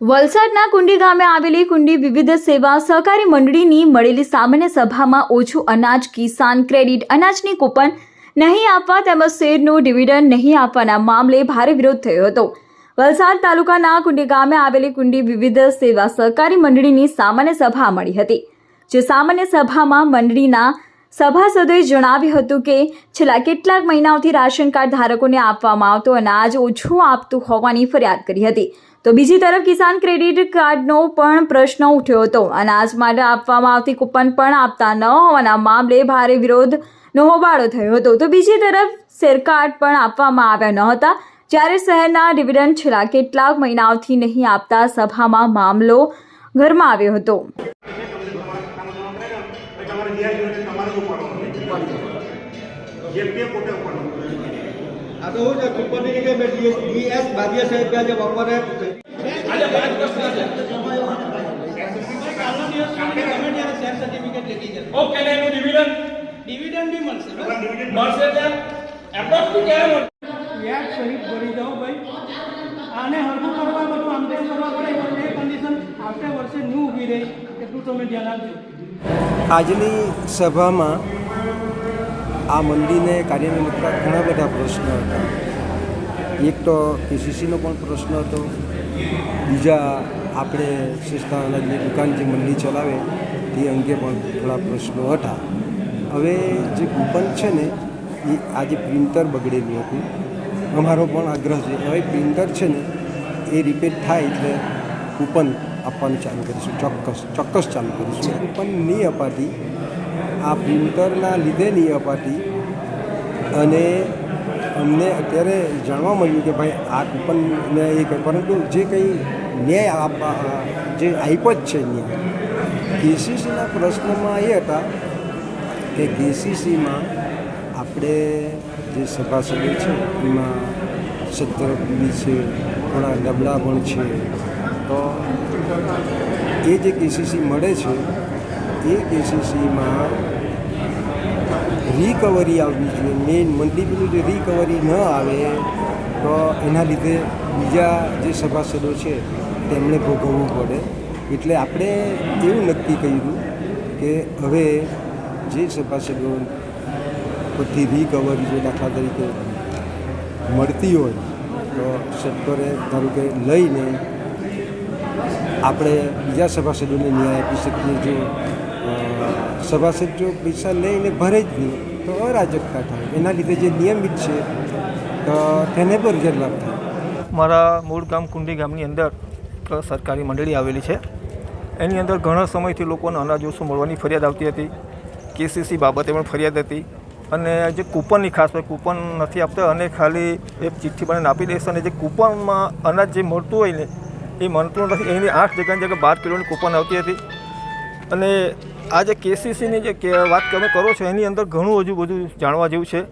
વલસાડના કુંડી ગામે આવેલી કુંડી વિવિધ સેવા સહકારી મંડળીની મળેલી સામાન્ય સભામાં ઓછું અનાજ, કિસાન ક્રેડિટ, અનાજની કૂપન નહીં આપવા તેમજ શેરનું ડિવિડન્ડ નહીં આપવાના મામલે ભારે વિરોધ થયો હતો. વલસાડ તાલુકાના કુંડી ગામે આવેલી કુંડી વિવિધ સેવા સહકારી મંડળીની સામાન્ય સભા મળી હતી, જે સામાન્ય સભામાં મંડળીના સભાસદોએ જણાવ્યું હતું કે છેલ્લા કેટલાક મહિનાઓથી રાશન કાર્ડ ધારકોને આપવામાં આવતું અનાજ ઓછું આપતું હોવાની ફરિયાદ કરી હતી. તો બીજી તરફ કિસાન ક્રેડિટ કાર્ડનો પણ પ્રશ્ન ઉઠ્યો હતો અનાજ માટે આપવામાં આવતી કૂપન પણ આપતા ન હોવાના મામલે ભારે વિરોધનો હોબાળો થયો હતો. તો બીજી તરફ શેર કાર્ડ પણ આપવામાં આવ્યા ન હતા. જ્યારે શહેરના ડિવિડન્ડ છેલ્લા કેટલાક મહિનાઓથી નહીં આપતા સભામાં મામલો ઘરમાં આવ્યો હતો. શું છે કુંપણની કે મેં ડીએસ બાદિયા સાહેબ આજે બપોરે ઓકે ને એનું ડિવિડન્ડ ડિવિડન્ડ બી મળશે મળશે ત્યાં એપ્રોક્સલી ક્યારે મળશે વ્યાજ સહિત ભરી જાઓ ભાઈ. આને હરખું કરવા બધું આમ તેમ કરવા પડે પણ એ કન્ડિશન આવતા વર્ષે ન ઊભી રહે એટલું તમે ધ્યાન આપજો. આજની સભામાં આ મંદિરને કાર્યને લગતા ઘણા બધા પ્રશ્નો હતા. એક તો કેસીસીનો પણ પ્રશ્ન હતો. બીજા આપણે સસ્તા અનાજની દુકાન જે મંડી ચલાવે, તે અંગે પણ થોડા પ્રશ્નો હતા. હવે જે કૂપન છે ને, એ આજે પ્રિન્ટર બગડેલું હતું. અમારો પણ આગ્રહ છે. હવે પ્રિન્ટર છે ને, એ રિપેર થાય એટલે કૂપન આપવાનું ચાલુ કરીશું. ચોક્કસ ચોક્કસ ચાલુ કરીશું. કૂપન નહીં અપાતી આ પ્રિન્ટરના લીધે નહીં અપાતી અને અમને અત્યારે જાણવા મળ્યું કે ભાઈ આ કૂપનને એ કંઈ, પરંતુ જે કંઈ ન્યાય આપવા, જે આપ્યો જ છે ન્યાય, કેસીસીના પ્રશ્નમાં એ હતા કે કેસીસીમાં આપણે જે સભાસદો છે, એમાં સત્તરપીડી છે, થોડા ડબલા પણ છે. તો એ જે કેસીસી મળે છે એ કેસીસીમાં રિકવરી આવવી જોઈએ. મેઇન મંડીનું જે રિકવરી ન આવે, તો એના લીધે બીજા જે સભાસદો છે તેમણે ભોગવવું પડે. એટલે આપણે એવું નક્કી કર્યું કે હવે જે સભાસદો પરથી રિકવરી જો દાખલા તરીકે મળતી હોય, તો સત્તરે ધારો કે લઈને આપણે બીજા સભાસદોને ન્યાય આપી શકીએ જો સભાસદ જો પૈસા લઈને ભરે જ નહીં. તો અરાજકતા થાય. એના લીધે જે નિયમિત છે, તો તેને પર ગેરલાભ થાય. મારા મૂળ ગામ કુંડી ગામની અંદર સરકારી મંડળી આવેલી છે. એની અંદર ઘણા સમયથી લોકોને અનાજ ઓછું મળવાની ફરિયાદ આવતી હતી. કેસીસી બાબતે પણ ફરિયાદ હતી. અને જે કૂપનની ખાસ હોય, કૂપન નથી આપતા, અને ખાલી એક ચિઠ્ઠી બનાવીને આપી દેશે અને જે કૂપનમાં અનાજ જે મળતું હોય ને, એ મળતું નથી. એની આઠ જગ્યાની જગ્યાએ બાર કિલોની કૂપન આવતી હતી. અને આ જે કેસીસીની જે વાત તમે કરો છો, એની અંદર ઘણું હજુ બધું જાણવા જેવું છે.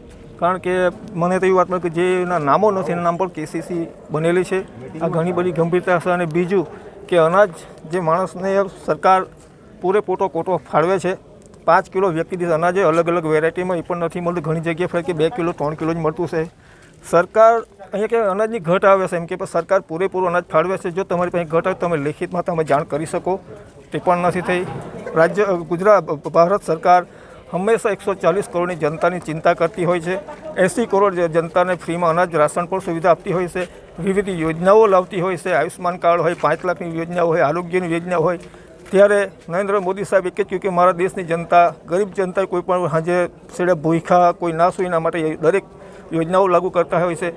કારણ કે મને તો એવી વાત મળી કે જેના નામો નથી, એના નામ પર કેસીસી બનેલી છે. આ ઘણી બધી ગંભીરતા છે અને બીજું કે અનાજ જે માણસને સરકાર પૂરેપૂરો કોટો ફાળવે છે. પાંચ કિલો વ્યક્તિ દીઠ અનાજ અલગ અલગ વેરાયટીમાં એ પણ નથી મળતું. ઘણી જગ્યાએ ફરે કે બે કિલો, ત્રણ કિલો જ મળતું છે. સરકાર અહીંયા કે અનાજની ઘટ આવે છે એમ કે, પણ સરકાર પૂરેપૂરું અનાજ ફાળવે છે. જો તમારી પાસે ઘટ આવે તમે લેખિતમાં તમે જાણ કરી શકો. તે પણ નથી થઈ. રાજ્ય ગુજરાત ભારત સરકાર હંમેશા એકસો ચાલીસ કરોડની જનતાની ચિંતા કરતી હોય છે. એંસી કરોડ જનતાને ફ્રીમાં અનાજ, રાશન પણ સુવિધા આપતી હોય છે. વિવિધ યોજનાઓ લાવતી હોય છે. આયુષ્માન કાર્ડ હોય, પાંચ લાખની યોજના હોય, આરોગ્યની યોજના હોય. ત્યારે નરેન્દ્ર મોદી સાહેબ એક જ કહ્યું કે મારા દેશની જનતા, ગરીબ જનતા કોઈ પણ હાજે છેડે ભૂખા કોઈ ના સુઈ એના માટે દરેક યોજનાઓ લાગુ કરતા હોય છે.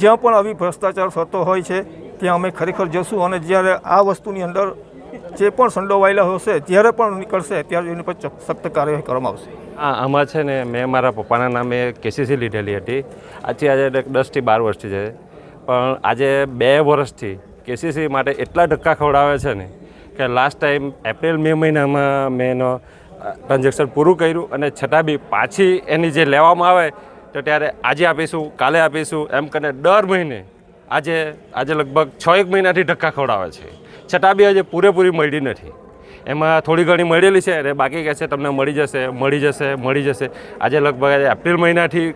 જ્યાં પણ આવી ભ્રષ્ટાચાર થતો હોય છે, ત્યાં અમે ખરેખર જશું અને જ્યારે આ વસ્તુની અંદર જે પણ સંડોવાયેલા હશે, જ્યારે પણ નીકળશે, ત્યારે એની પર સખ્ત કાર્યવાહી કરવામાં આવશે. હા, આમાં છે ને, મેં મારા પપ્પાના નામે કેસીસી લીધેલી હતી. આજથી આજે દસથી બાર વર્ષથી છે. પણ આજે બે વર્ષથી કેસીસી માટે એટલા ધક્કા ખવડાવે છે ને, કે લાસ્ટ ટાઈમ એપ્રિલ, મે મહિનામાં મેં એનો ટ્રાન્ઝેક્શન પૂરું કર્યું અને છતાં બી પાછી એની જે લેવામાં આવે, તો ત્યારે આજે આપીશું, કાલે આપીશું, એમ કરીને દર મહિને આજે આજે લગભગ છ એક મહિનાથી ધક્કા ખવડાવે છે. છતાં બી આજે પૂરેપૂરી મળી નથી. એમાં થોડી ઘણી મળેલી છે, અને બાકી કહે છે તમને મળી જશે મળી જશે મળી જશે. આજે લગભગ આજે એપ્રિલ મહિનાથી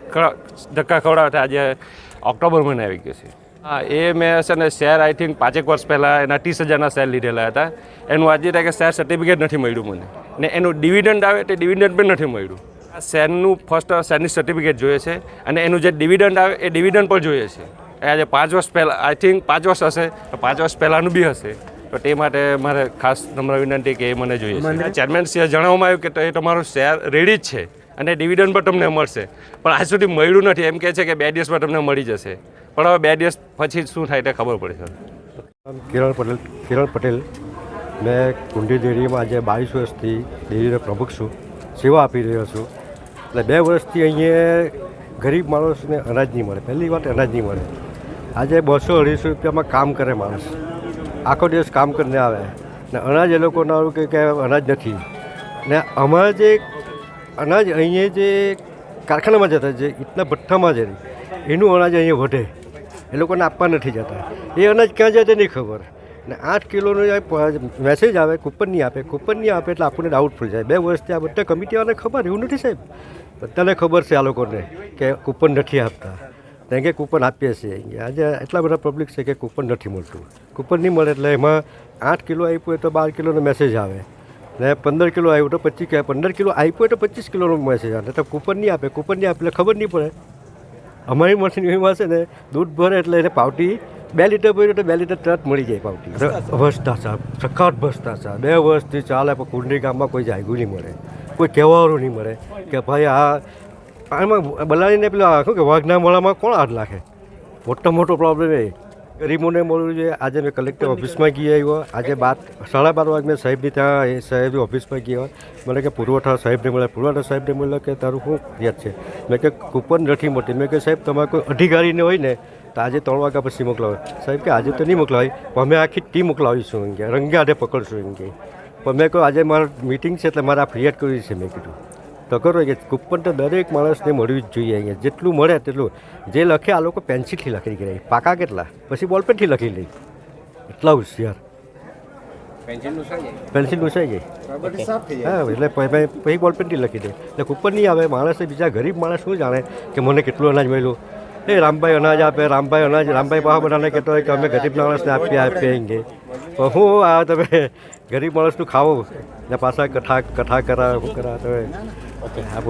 ધક્કા ખવડાવે આજે ઓક્ટોબર મહિના આવી ગયો છે. હા, એ મેં છે ને શેર આઈ થિંક પાંચેક વર્ષ પહેલાં એના ત્રીસ હજારના શેર લીધેલા હતા. એનું આજે કે શેર સર્ટિફિકેટ નથી મળ્યું મને. ને એનું ડિવિડન્ડ આવે તે ડિવિડન્ડ પણ નથી મળ્યું. આ શેરનું ફર્સ્ટ શેરની સર્ટિફિકેટ જોઈએ છે, અને એનું જે ડિવિડન્ડ આવે એ ડિવિડન્ડ પણ જોઈએ છે. આજે પાંચ વર્ષ પહેલાં આઈ થિંક પાંચ વર્ષ હશે તો પાંચ વર્ષ પહેલાંનું બી હશે. તો તે માટે મારે ખાસ નમ્ર વિનંતી કે એ મને જોઈએ છે. ચેરમેન શ્રીએ જણાવવામાં આવ્યું કે એ તમારું શેર રેડી જ છે અને ડિવિડન્ડ પણ તમને મળશે. પણ આજ સુધી મળ્યું નથી. એમ કહે છે કે બે દિવસમાં તમને મળી જશે. પણ હવે બે દિવસ પછી શું થાય તે ખબર પડશે કિરણ પટેલ કિરણ પટેલ મેં કુંડી ડેરીમાં આજે બાવીસ વર્ષથી ડેરીનો પ્રમુખ છું સેવા આપી રહ્યો છું. એટલે બે વર્ષથી અહીંયા ગરીબ માણસને અનાજ નહીં મળે. પહેલી વાત અનાજ નહીં મળે. આજે બસો અઢીસો રૂપિયામાં કામ કરે માણસ. આખો દિવસ કામ કરીને આવે. ને અનાજ એ લોકોને કે અનાજ નથી. ને અમારા જે અનાજ અહીંયા જે કારખાનામાં જતા, જે ઇટના ભઠ્ઠામાં જે એનું અનાજ અહીંયા વધે. એ લોકોને આપવા નથી જતા. એ અનાજ ક્યાં જાય તે નહીં ખબર. ને આઠ કિલોનો મેસેજ આવે કૂપન નહીં આપે. કૂપન નહીં આપે એટલે આપણને ડાઉટફુલ જાય. બે વર્ષથી આ બધા કમિટીવાળાને ખબર, એવું નથી સાહેબ. બધાને ખબર છે આ લોકોને કે કૂપન નથી આપતા. કારણ કે કૂપન આપીએ છીએ. આજે એટલા બધા પબ્લિક છે કે કૂપન નથી મળતું. કૂપન નહીં મળે એટલે એમાં આઠ કિલો આપ્યું હોય તો બાર કિલોનો મેસેજ આવે. ને પંદર કિલો આવ્યું તો પચીસ કે પંદર કિલો આપ્યું હોય તો પચીસ કિલોનો મેસેજ આવે. તો કૂપન નહીં આપે કૂપન નહીં આપે એટલે ખબર નહીં પડે. અમારી મશીનમાં છે ને દૂધ ભરે એટલે એને પાવટી બે લીટર ભર્યું તો બે લીટર તરત મળી જાય પાવટી. ભ્રષ્ટાચાર સખત ભ્રષ્ટાચાર બે વર્ષથી ચાલે પણ કુંડલી ગામમાં કોઈ જાગ્યું નહીં મળે. કોઈ કહેવાનું નહીં મળે કે ભાઈ આ આમાં બલાડીને પેલા શું કે, વાઘના મોળામાં કોણ આડ નાખે મોટો મોટો પ્રોબ્લેમ એ. ગરીબોને મળવું જોઈએ. આજે મેં કલેક્ટર ઓફિસમાં ગઈ આવ્યો. આજે બાર સાડા બાર વાગે મેં સાહેબની ત્યાં, એ સાહેબની ઓફિસમાં ગયો મને કે પુરવઠા સાહેબને મળે. પુરવઠા સાહેબને મળ્યો કે તારું શું ફરિયાદ છે? મેં કે કૂપન નથી મળતી. મેં કે સાહેબ, તમારે કોઈ અધિકારીને હોય ને, તો આજે ત્રણ વાગ્યા પછી મોકલાવે. સાહેબ કે આજે તો નહીં મોકલાવી પણ અમે આખી ટીમ મોકલાવીશું એમ કે. રંગે હાથે પકડશું એમ કે. પણ મેં કહ્યું, આજે મારા મિટિંગ છે એટલે મારે આ ફરિયાદ કરવી છે, મેં કીધું. તો કરો કે કૂપન તો દરેક માણસને મળવી જ જોઈએ અહીંયા. જેટલું મળે તેટલું. જે લખે આ લોકો પેન્સિલથી લખી ગયા પાકા કેટલા? પછી બોલપેનથી લખી લે. એટલા હોશિયાર પેન્સિલ નુસાઈ જાય. હા એટલે પ- પ- પછી બોલપેનથી લખી દે. એટલે કૂપન નહીં આવે. માણસે બીજા ગરીબ માણસ શું જાણે કે મને કેટલું અનાજ મળ્યું? એ રામભાઈ અનાજ આપે રામભાઈ અનાજ રામભાઈ પાસે બધાને કહેતો હોય કે અમે ગરીબ માણસને આપીએ આપીએ એમ કે. પણ હું આ તમે ગરીબ માણસનું ખાવો. ને પાછા કથા કથા કરા કરા તમે. આ બધું